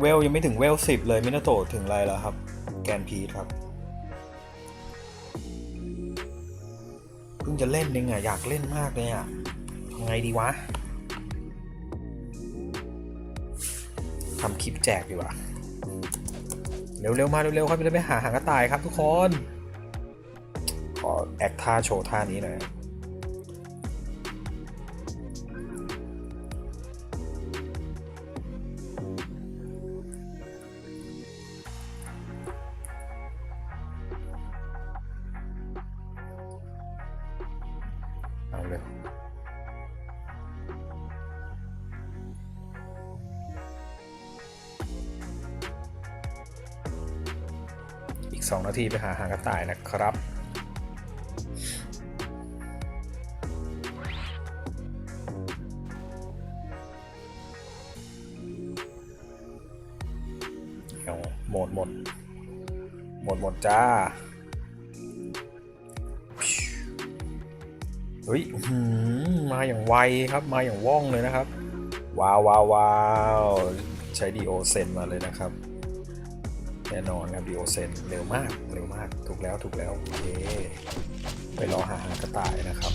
เวลยังไม่ถึงเวลสิบเลยมินาโตะถึงไรแล้วครับ แกนพีทครับเพิ่งจะเล่นเองอะอยากเล่นมากเลยอะทำไงดีวะทำคลิปแจกดีกว่าเร็วๆมาเร็วๆครับจะได้ไปหาหางกระต่ายครับทุกคน ขอแอคท่าโชว์ท่านี้หน่อย เอาเลย อีก 2 นาที ไปหาหางกระต่ายนะครับเอาหมดหมด หมดหมดจ้า เฮ้ยอื้อหือมาอย่างไวครับ มาอย่างว่องเลยนะครับ ว้าวว้าวว้าวใช้ดีโอเซนมาเลยนะครับ แน่นอนครับดีโอเซนเร็วมาก เร็วมาก ถูกแล้ว ถูกแล้ว โอเค ไปรอหาหางกระต่ายนะครับ